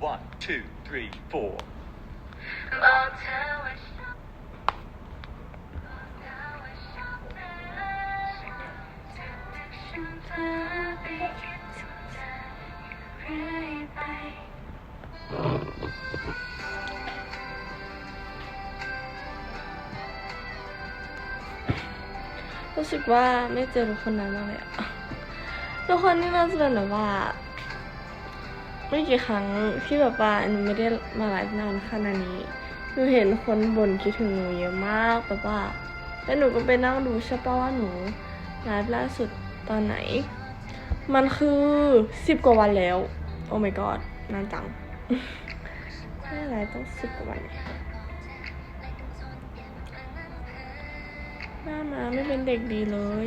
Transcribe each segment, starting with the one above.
One, two, three, four. บอกเธอว่าชอบบอกเธอว่าชอบเธอฉันเพ้อไปคิดถึงเธออยู่เรื่อยไป รู้สึกว่าไม่เจอทุกคนนานมากเลยอะทุกคนนี่น่าจะเป็นแบบว่า ไม่กี่ครั้งที่แบบว่าหนูไม่ได้มาไลฟ์นานขนาดนี้หนูเห็นคนบ่นคิดถึงหนูเยอะมากแบบว่าแล้วหนูก็ไปนั่งดูใช่ปะว่าหนูไลฟ์ล่าสุดตอนไหน มันคือสิบกว่าวันแล้ว โอ้ my god นานจังไม่ไลฟ์ต้องสิบกว่าวันเลยหน้ามาไม่เป็นเด็กดีเลย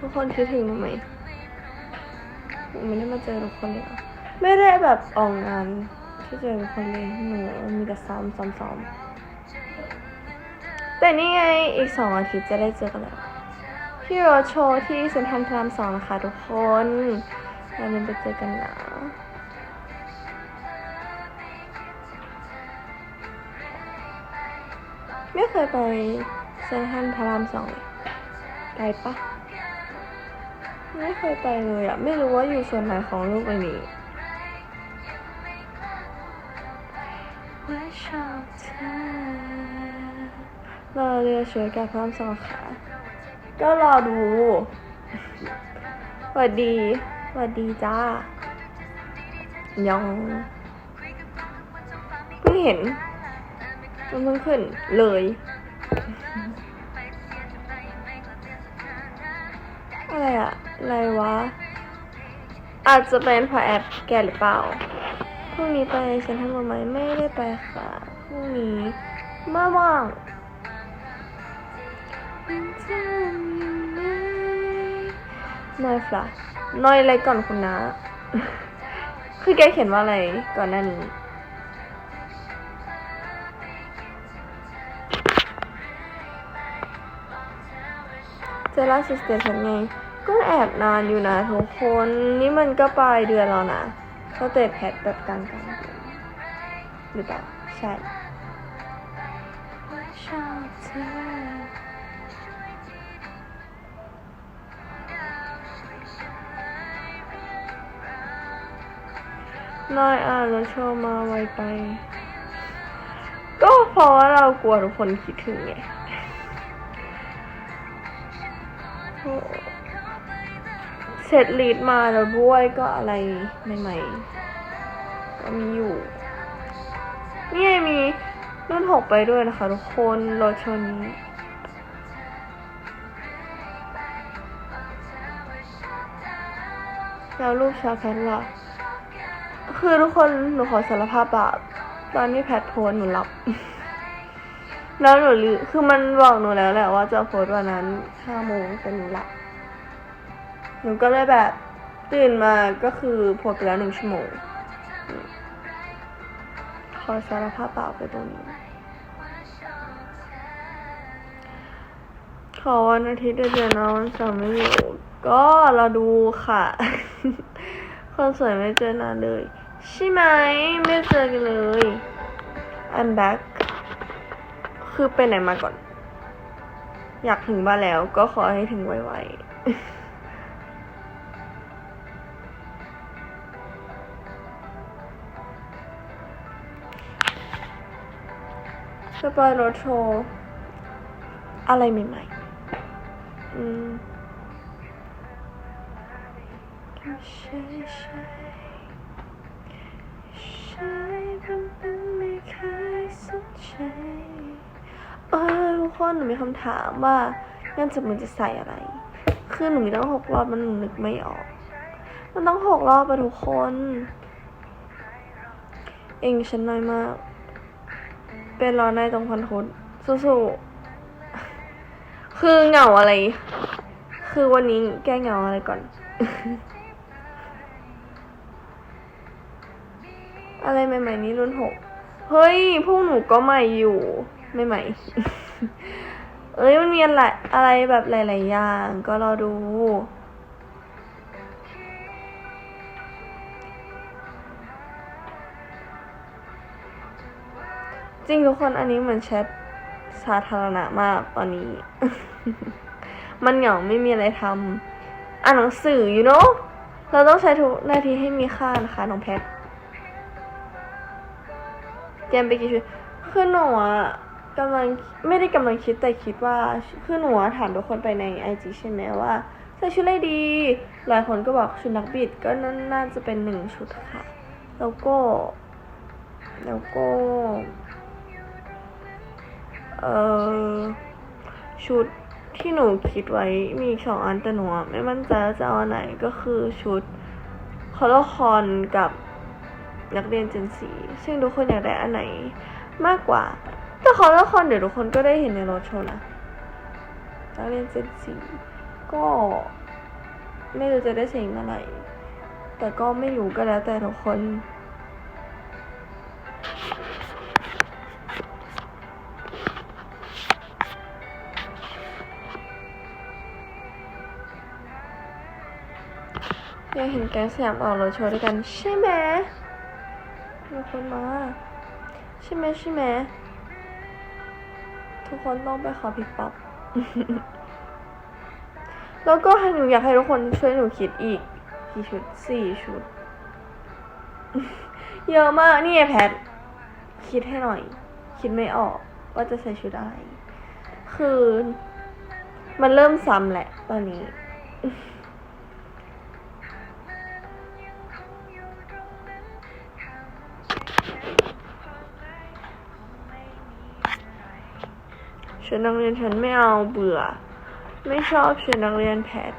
ทุกคนคิดถึงหนูไหมหนูไม่ได้มาเจอทุกคนเลยอะไม่ได้แบบออกงานที่เจอทุกคนเลยหนูมีแต่ซ้อมซ้อมซ้อมแต่นี่ไงอีกสองอาทิตย์จะได้เจอกันแล้วที่โรดโชว์ที่เซ็นทรัลพระรามสองนะคะทุกคนเราลืมไปเจอกันนะไม่เคยไปเซ็นทรัลพระรามสองเลยไกลปะ ไม่เคยไปเลยอะไม่รู้ว่าอยู่ส่วนไหนของโลกใบนี้ว่าชอบเธอเราเรือช่วยกับพร้อมสองขาก็รอดูสวัสดีสวัสดีจ้ายองเพิ่งเห็นมันเพิ่งขึ้นเลย อาจจะเป็นเพราะแอปแกหรือเปล่า พรุ่งนี้ไปเซ็นทรัลเวิลด์ไหมไม่ได้ไปค่ะ พรุ่งนี้ไม่ว่างน้อยฟละน้อยอะไรก่อนคุณนะ คือแกเขียนว่าอะไรก่อนหน้านี้ เจล่าสุดสเตชันไง ก็แอบนานอยู่นะทุกคน นี่มันก็ปลายเดือนแล้วนะเขาเตะแพทแบบกลางกลางๆเดือนหรือเปล่า ใช่ว่าชอบเธอน้อยอ่านแล้วโชว์มาไวไป ก็เพราะว่าเรากลัวทุกคนคิดถึงไง เสร็จลีดมาแล้วด้วยก็อะไรใหม่ๆ ก็มีอยู่ นี่มีรุ่นหกไปด้วยนะคะทุกคนรถชนนี้แล้วรูปชาแพทล่ะ คือทุกคนหนูขอสารภาพบาปตอนที่แพทโพสหนูหลับ แล้วหนูลืคือมันบอกหนูแล้วแหละว่าจะโพสวันนั้นห้าโมงแต่หนูหลับ หนูก็เลยแบบตื่นมาก็คือโพสต์ไปแล้วหนึ่งชั่วโมงขอสารภาพบาไปตรงนี้ ขอวันอาทิตย์เดือนน้องสาวไม่อยู่ก็เราดูค่ะ คนสวยไม่เจอนานเลย ใช่ไหม ไม่เจอกันเลย I'm back คือไปไหนมาก่อน อยากถึงบ้านแล้วก็ขอให้ถึงไวๆ สปอยรถโชว์อะไรใหม่ๆ อืมใช่ใช่ใช่เป็นเป็นไม่เคยสนใจเออทุกคนหนูมีคำถามว่างานจับมือจะใส่อะไร คือหนูมีตั้งหกรอบมันหนูนึกไม่ออก มันต้องหกรอบไปทุกคน เองฉันน้อยมาก เป็นรอในตรงพันทุนสู้ๆคือเหงาอะไร คือวันนี้แก้เหงาอะไรก่อน อะไรใหม่ ๆ นี้รุ่นหกเฮ้ย พวกหนูก็ใหม่อยู่ไม่ใหม่เอ้ยมันมีอะไรอะไรแบบหลาย ๆ อย่าง ก็รอดู จริงทุกคนอันนี้เหมือนแชทสาธารณะมากตอนนี้ มันเหงาไม่มีอะไรทำอ่านหนังสือ you know เราต้องใช้ทุกนาทีให้มีค่านะคะน้องแพทเตรียมไปกี่ชุดคือหนูอะกำลังไม่ได้กำลังคิดแต่คิดว่าคือหนูอะถามทุกคนไปในไอจีใช่ไหมว่าใส่ชุดอะไรดี หลายคนก็บอกชุดนักบิดก็น่าจะเป็นหนึ่งชุดค่ะ แล้วก็ แล้วก็ เออชุดที่หนูคิดไว้มีสองอันแต่หนูไม่มั่นใจว่าจะเอาอันไหนก็คือชุดคอลคอนกับนักเรียนเจนสีซึ่งทุกคนอยากได้อันไหนมากกว่า แต่คอลคอนเดี๋ยวทุกคนก็ได้เห็นในรถโชว์นะนักเรียนเจนสีก็ไม่รู้จะได้เสียงอะไร แต่ก็ไม่รู้ก็แล้วแต่ทุกคน ยเห็นแก๊งสยามออกรถโชว์ด้วยกัน ใช่ไหมมีคนมา ใช่ไหมใช่ไหมทุกคนต้องไปขอพี่ป๊อปแล้วก็ให้หนูอยากให้ทุกคนช่วยหนูคิดอีกกี่ชุดสี่ชุด เยอะมากนี่ไงแพท คิดให้หน่อย คิดไม่ออกว่าจะใส่ชุดอะไร คือ มันเริ่มซ้ำแหละตอนนี้ ชุดนักเรียนฉันไม่เอาเบื่อ ไม่ชอบชุดนักเรียนแพท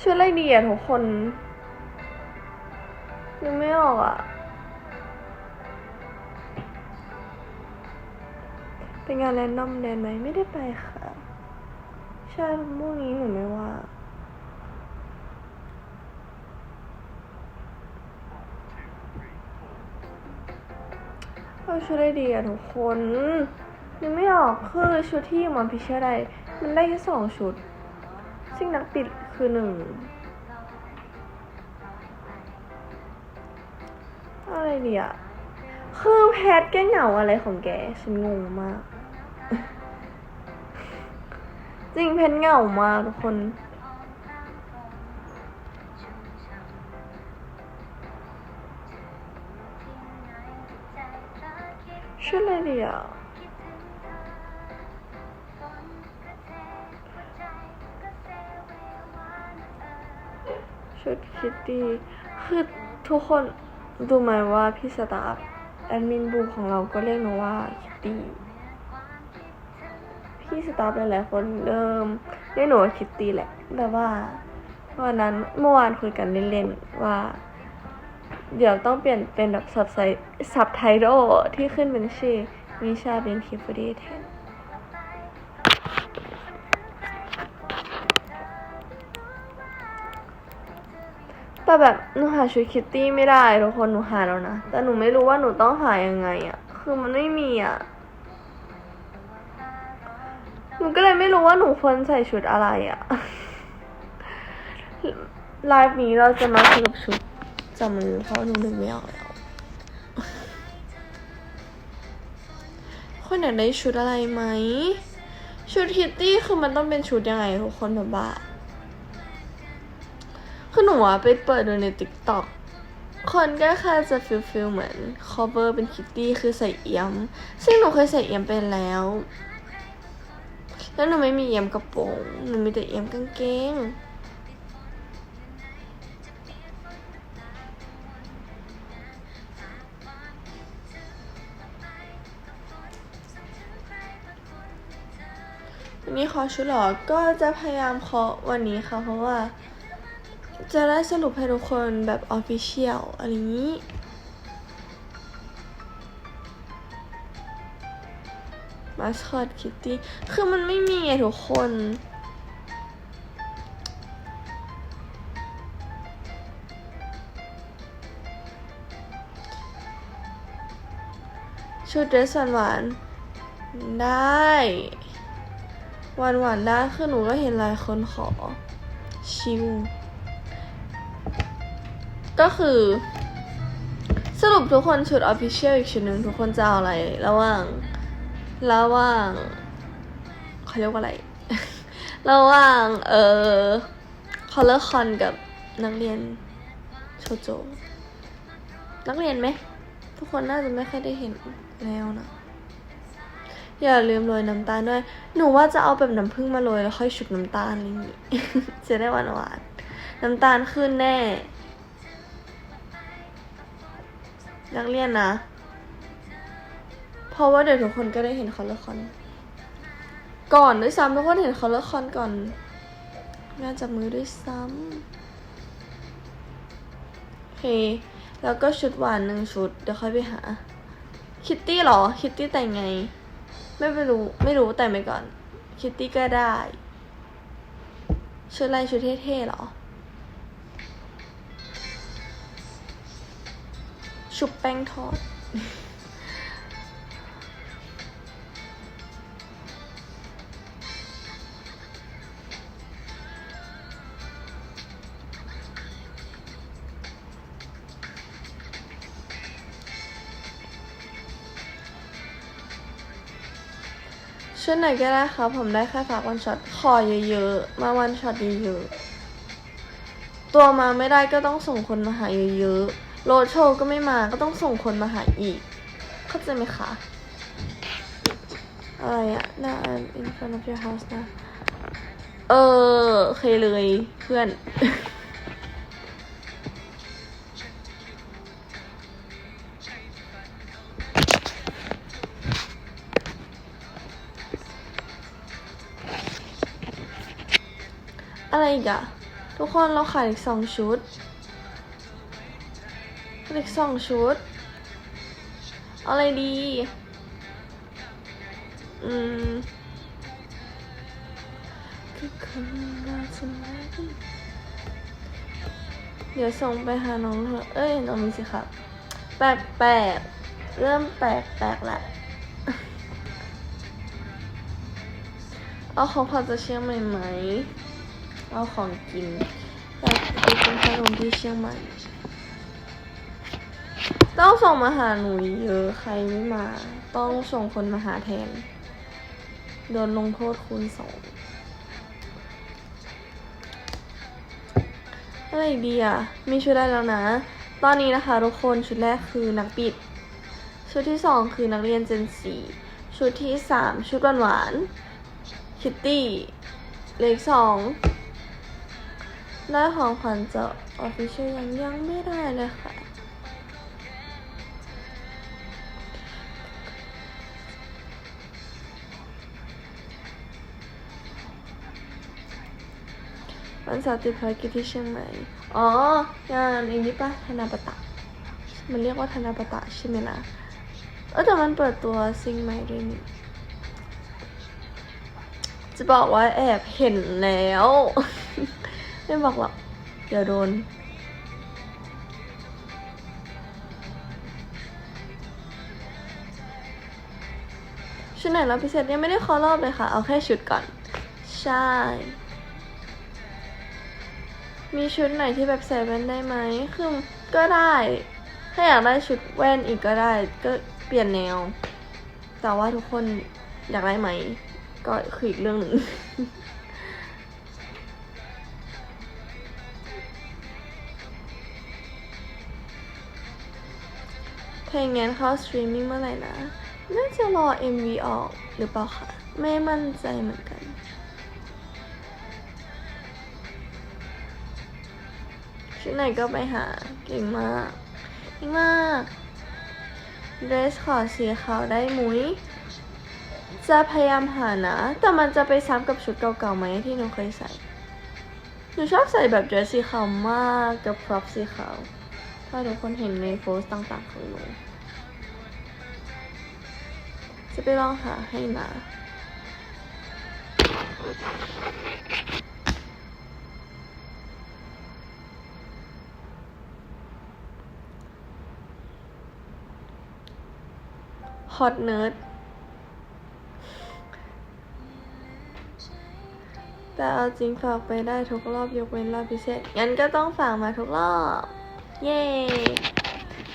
ชุดอะไรดีอะทุกคนยังไม่ออกอะ เป็นงานแรนดอมแดนไหมไม่ได้ไปค่ะ ใช่พรุ่งนี้หนูไม่ว่าเอาชุดได้ดีอะทุกคนนึกไม่ออกคือชุดที่มอนพิเชอร์ได้ มันได้แค่สองชุด ซึ่งนักปิดคือหนึ่งอะไรดีอะคือแพทแกเหงาอะไรของแก ฉันงงมาก จริงเพชรเหงามากทุกคน ชื่ออะไรดีอะชุดคิตตี้คือทุกคนดูไหมว่าพี่สตาฟแอดมินบูของเราก็เรียกหนูว่าคิตตี้ พี่สตาฟหลายๆคนเริ่มเรียกหนูว่าคิตตี้แหละ แต่ว่าวันนั้นเมื่อวานคุยกันเล่นๆว่า เดี๋ยวต้องเปลี่ยนเป็นแบบซับไซซับไทโดที่ขึ้นเป็นชื่อมิชาเป็นคิฟดีแทนแต่แบบหนูหาชุดคิตตี้ไม่ได้ทุกคนหนูหาแล้วนะ แต่หนูไม่รู้ว่าหนูต้องหายังไงอะ่ะ คือมันไม่มีอะ่ะ หนูก็เลยไม่รู้ว่าหนูควรใส่ชุดอะไรอะไลฟ์นี้เราจะมาคุยกับชุดจำมือเพราะหนูนึกไม่ออกแล้วคนอยากได้ชุดอะไรไหม ชุดคิตตี้คือมันต้องเป็นชุดยังไงทุกคนแบบว่าคือหนูอะไปเปิดดูในติ๊กต็อกคนก็แค่จะฟิลฟิลเหมือน cover เป็นคิตตี้คือใส่เอี่ยม ซึ่งหนูเคยใส่เอี่ยมไปแล้ว แล้วหนูไม่มีเอี่ยมกระโปรงหนูมีแต่เอี่ยมกางเกงวันนี้ขอชุดเหรอ ก็จะพยายามเคาะวันนี้ค่ะ เพราะว่า จะได้สรุปให้ทุกคนแบบออฟฟิเชียลอะไรอย่างนี้ มาสคอตคิตตี้คือมันไม่มีไงทุกคนชุดเดรสหวานได้ หวานหวานได้คือหนูก็เห็นหลายคนขอ ชิว ก็คือ สรุปทุกคนชุดออฟฟิเชียลอีกชุดหนึ่งทุกคนจะเอาอะไรระหว่าง ระหว่างเขาเรียกว่าอะไร ระหว่างเอ่อคอลเลอร์คอนกับนักเรียนโชโจ นักเรียนไหม ทุกคนน่าจะไม่ค่อยได้เห็นแล้วนะ อย่าลืมโรยน้ำตาลด้วย หนูว่าจะเอาแบบน้ำผึ้งมาโรยแล้วค่อยชุบน้ำตาลอะไรอย่างงี้จะได้หวานหวานๆน้ำตาลขึ้นแน่ นักเรียนนะ เพราะว่าเดี๋ยวทุกคนก็ได้เห็นคอลเลอร์คอน ก่อนด้วยซ้ำทุกคนเห็นคอลเลอร์คอนก่อนงานจับมือด้วยซ้ำโอเค แล้วก็ชุดหวานหนึ่งชุด เดี๋ยวค่อยไปหา คิตตี้หรอ คิตตี้แต่งไง ไม่ไปรู้ ไม่รู้แต่งไปก่อน คิตตี้ก็ได้ ชุดอะไรชุดเท่ๆหรอ ชุบแป้งทอด ชุดไหนก็ได้ครับ ผมได้แค่ฝากวันช็อตขอเยอะๆ มาวันช็อตเยอะๆ ตัวมาไม่ได้ก็ต้องส่งคนมาหาเยอะๆ โรดโชว์ก็ไม่มาก็ต้องส่งคนมาหาอีก เข้าใจไหมคะ อะไรอะหน้า in front of your house นะ เออโอเคเลยเพื่อน อะไรอีกอะทุกคนเราขายอีกสองชุดอีกสองชุด อะไรดี อืมเดี๋ยวส่งไปหาน้องเถอะเอ้ย น้องมีสิครับ แปลกแปลกๆเริ่มแปลกแปลกละเอาของผัดจะเชียงใหม่ไหม เอาของกินอยากไปกินขนมที่เชียงใหม่ ต้องส่งมาหาหนูเยอะใครไม่มา ต้องส่งคนมาหาแทน โดนลงโทษคูณสองอะไรดีอะมีชุดได้แล้วนะ ตอนนี้นะคะทุกคนชุดแรกคือนักบิด ชุดที่สองคือนักเรียนเจนสีชุดที่สามชุดหวานหวานคิตตี้เลขสอง ได้ของขวัญจากออฟฟิเชียลยังยังไม่ได้เลยค่ะ วันเสาร์ติดภารกิจที่เชียงใหม่ อ๋องานอันนี้ปะธนาปตะ มันเรียกว่าธนาปตะใช่ไหมล่ะเออแต่มันเปิดตัวซิงใหม่ด้วยนี่จะบอกว่าแอบเห็นแล้ว ไม่บอกหรอก เดี๋ยวโดน ชุดไหนเราพิเศษยังไม่ได้เคอรอบเลยค่ะ เอาแค่ชุดก่อน ใช่ มีชุดไหนที่แบบใส่แว่นได้ไหม คือก็ได้ ถ้าอยากได้ชุดแว่นอีกก็ได้ ก็เปลี่ยนแนว แต่ว่าทุกคนอยากได้ไหม ก็คืออีกเรื่องหนึ่ง เพลงงั้เข้าสตรีมมิ่งเมื่อไหร่นะ น่าจะรอ MV ออกหรือเปล่าคะไม่มั่นใจเหมือนกันชุดไหนก็ไปหาเก่งมากเก่งมากเดรสขอสีขาวได้มุ้ยจะพยายามหานะ แต่มันจะไปซ้ำกับชุดเก่าๆไหมที่หนูเคยใส่ หนูชอบใส่แบบเดรสสีขาวมากกับพร็อพสีขาว ถ้าทุกคนเห็นในโพสต์ต่างๆของหนูจะไปลองหาให้นะฮอตเนิร์ดแต่เอาจริงฝากไปได้ทุกรอบยกเว้นรอบพิเศษ งั้นก็ต้องฝากมาทุกรอบ เย้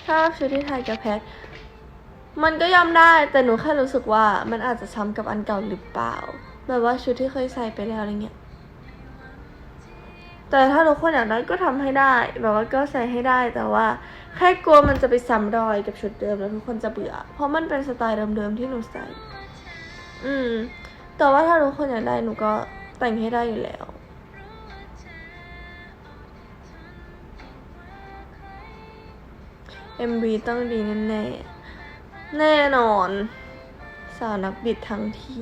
ชอบชุดที่ถ่ายกับแพท มันก็ยอมได้แต่หนูแค่รู้สึกว่ามันอาจจะซ้ำกับอันเก่าหรือเปล่า แบบว่าชุดที่เคยใส่ไปแล้วอะไรเงี้ย แต่ถ้าทุกคนอยากได้ก็ทำให้ได้ แบบว่าก็ใส่ให้ได้แต่ว่า แค่กลัวมันจะไปซ้ำรอยกับชุดเดิมแล้วทุกคนจะเบื่อ เพราะมันเป็นสไตล์เดิมๆที่หนูใส่ อืม แต่ว่าถ้าทุกคนอยากได้หนูก็แต่งให้ได้อยู่แล้ว MV ต้องดีแน่ๆแน่นอน สาวนักบิดทั้งที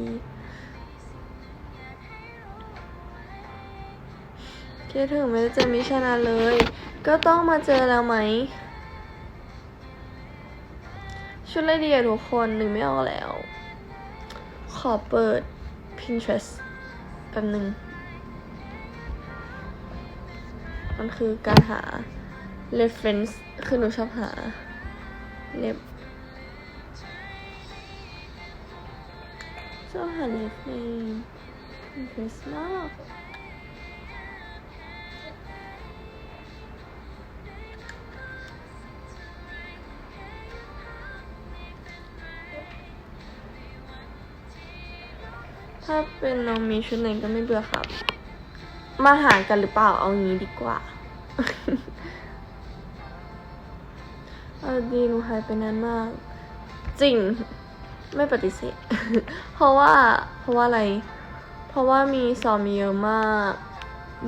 คิดถึงไม่ได้เจอมิชนาเลย ก็ต้องมาเจอแล้วไหม ชุดอะไรดีอะทุกคนหนึ่งไม่ออกแล้ว ขอเปิด Pinterest แป๊บนึงมันคือการหา reference คือหนูชอบหาเล็บชอบหาเล็บใน Pinterest มากถ้าเป็นน้องมีชุดไหนก็ไม่เบื่อครับ มาหากันหรือเปล่าเอางี้ดีกว่า ดีหนูหายไปนานมาก จริงไม่ปฏิเสธ เพราะว่า เพราะว่าอะไร เพราะว่ามีสอบมีเยอะมาก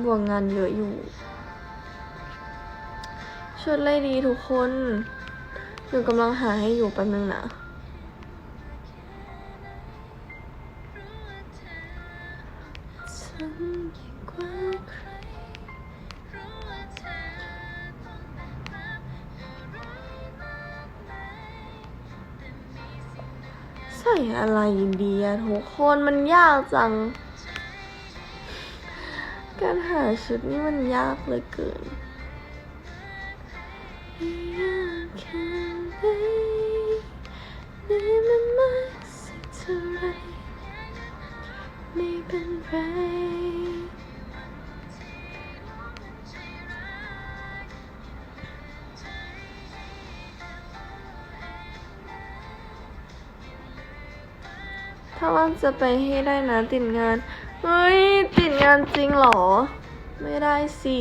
บวกงานเยอะอยู่ ชุดไล่ดีทุกคน หนูกำลังหาให้อยู่แป๊บนึงนะ อะไรดีอะทุกคนมันยากจัง การหาชุดนี่มันยากเหลือเกินไม่เป็นไร ถ้าว่างจะไปให้ได้นะติดงาน เฮ้ย ติดงานจริงเหรอ ไม่ได้สิ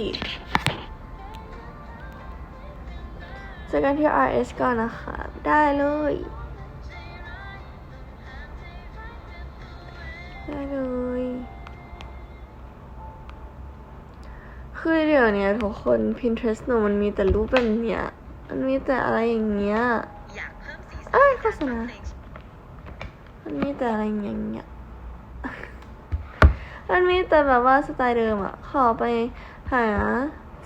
เจอกันที่ RS ก่อนนะคะ ได้เลยได้เลย คือเดี๋ยวเนี้ยทุกคน Pinterest หนูมันมีแต่รูปแบบเนี้ย มันมีแต่อะไรอย่างเงี้ย อยากเพิ่มสีสันเอ้ยในการโฆษณาฟังเพลง มีแต่อะไรอย่างเงี้ย มันมีแต่แบบว่าสไตล์เดิมอะขอไปหา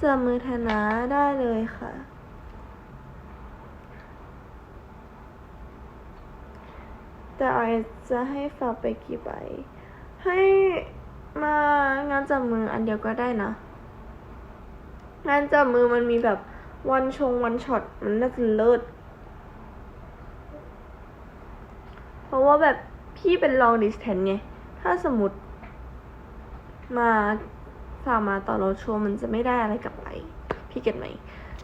จับมือธนาได้เลยค่ะ แต่ออยจะให้ฝากไปกี่ใบ ให้มางานจับมืออันเดียวก็ได้นะ งานจับมือมันมีแบบวันชงวันช็อตมันน่าจะเลิศ เพราะว่าแบบพี่เป็น long distance ไง ถ้าสมมติ มาสากมาต่อรถโชว์มันจะไม่ได้อะไรกลับไป พี่เก็ตไหม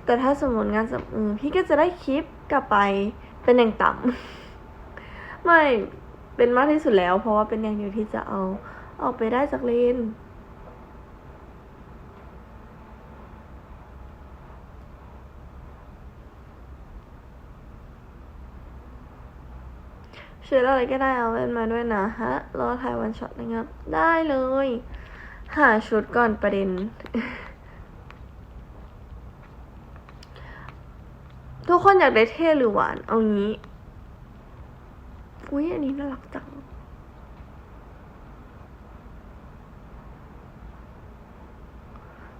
แต่ถ้าสมมติงานสมมือพี่ก็จะได้คลิปกลับไปเป็นอย่างต่ำ ไม่เป็นมากที่สุดแล้ว เพราะว่าเป็นอย่างเดียวที่จะเอาออกไปได้จากเลน ชุดอะไรก็ได้เอาแว่นมาด้วยนะฮะรอถ่ายวันช็อตนะครับ ได้เลย หาชุดก่อนประเด็น ทุกคนอยากได้เท่หรือหวาน เอางี้ อุ้ยอันนี้น่ารักจัง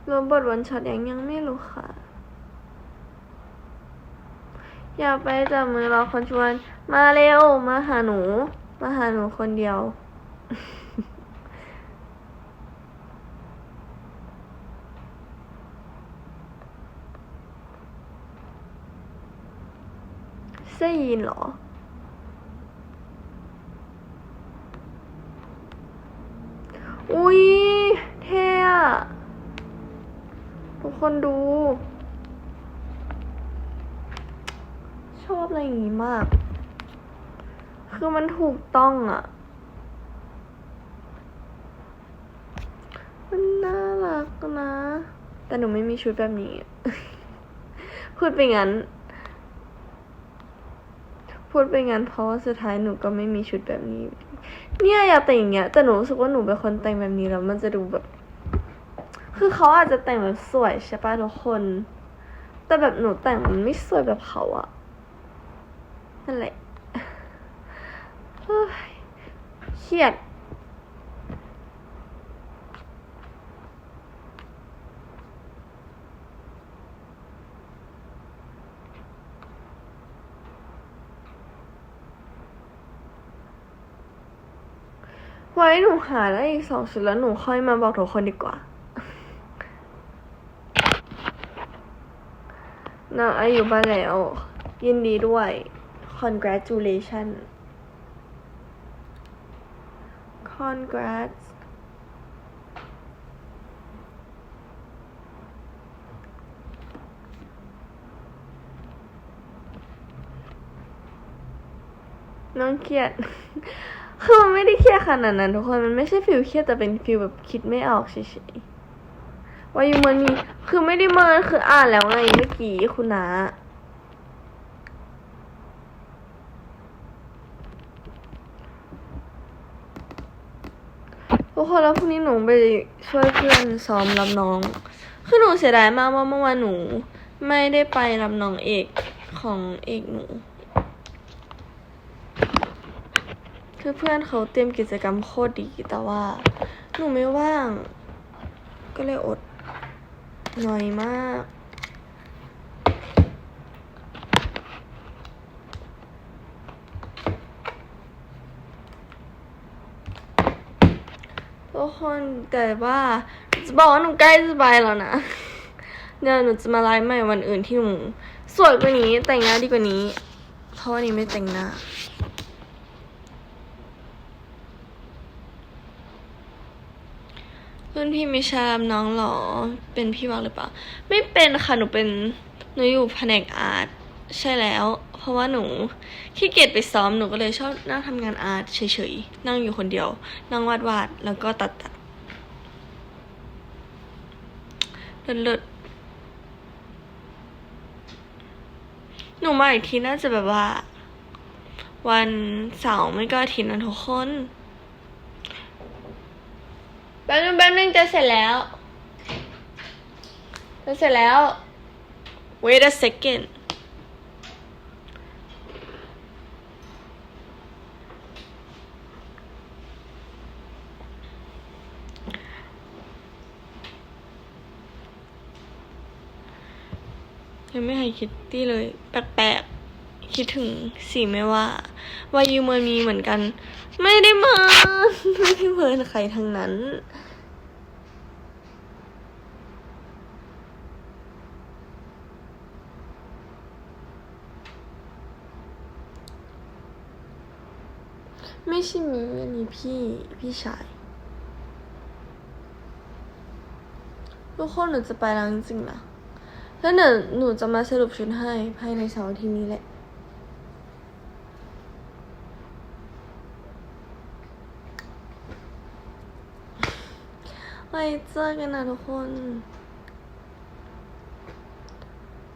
รวมบทวันช็อตยังยังไม่รู้ค่ะ อย่าไปจับมือเราคนชวน มาเร็ว มาหาหนู มาหาหนูคนเดียว เสื้อยีนเหรออุ้ยเท่ทุกคนดู ชอบอะไรอย่างงี้มาก คือมันถูกต้องอะมันน่ารักนะ แต่หนูไม่มีชุดแบบนี้ พูดไปงั้น พูดไปงั้นเพราะว่าสุดท้ายหนูก็ไม่มีชุดแบบนี้ เนี่ยอยากแต่งอย่างเงี้ย แต่หนูรู้สึกว่าหนูเป็นคนแต่งแบบนี้แล้วมันจะดูแบบ คือเขาอาจจะแต่งแบบสวยใช่ปะทุกคน แต่แบบหนูแต่งมันไม่สวยแบบเขาอะ นั่นแหละเฮ้ยเครียด ไว้หนูหาได้อีกสองชุดแล้วหนูค่อยมาบอกทุกคนดีกว่านะอายุบ้านแล้ว ยินดีด้วย congratulation congrats น้องเครียด คือมันไม่ได้เครียดขนาดนั้นทุกคน มันไม่ใช่ฟิลเครียดแต่เป็นฟิลแบบคิดไม่ออกเฉยๆวายุมันมี คือไม่ได้เมินคืออ่านแล้วไงเมื่อกี้คุณนา คนแล้วพรุ่งนี้หนูไปช่วยเพื่อนซ้อมรับน้อง คือหนูเสียดายมากว่าเมื่อวานหนู ไม่ได้ไปรับน้องเอกของเอกหนู คือเพื่อนเขาเตรียมกิจกรรมโคตรดีแต่ว่า หนูไม่ว่าง ก็เลยอดหน่อยมาก ทุกคนแต่ว่าจะบอกว่าหนูใกล้จะไปแล้วนะเดี๋ยวหนูจะมาไลฟ์ใหม่วันอื่นที่หนูสวยกว่านี้แต่งหน้าดีกว่านี้ เพราะวันนี้ไม่แต่งหน้ารุ่นพี่มิชามน้องเหรอ เป็นพี่วักหรือเปล่า ไม่เป็นค่ะ หนูเป็น หนูอยู่แผนกอาร์ต ใช่แล้ว เพราะว่าหนูขี้เกียจไปซ้อมหนูก็เลยชอบนั่งทำงานอาร์ตเฉยๆ นั่งอยู่คนเดียว นั่งวาดวาดแล้วก็ตัดตัดเลิศหนูมาอีกทีน่าจะแบบว่า วันเสาร์ไม่ก็อาทิตย์นะทุกคนแป๊บนึงแป๊บนึงจะเสร็จแล้วจะเสร็จแล้ว wait a second ยังไม่หายคิดตี้เลย แปลกๆ คิดถึงสีไม่ว่าวายูเมินมีเหมือนกัน ไม่ได้เมินไม่ได้เมินใครทั้งนั้นไม่ใช่มีอันนี้พี่พี่ชายทุกคนหนูจะไปแล้วจริงๆนะ แล้วเดี๋ยวหนูจะมาสรุปชุดให้ภายในเสาร์อาทีนี้แหละ ไว้เจอกันนะทุกคน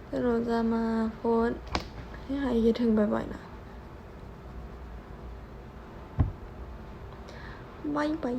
เดี๋ยวหนูจะมาโพสให้หายคิดถึงบ่อยๆนะบายบาย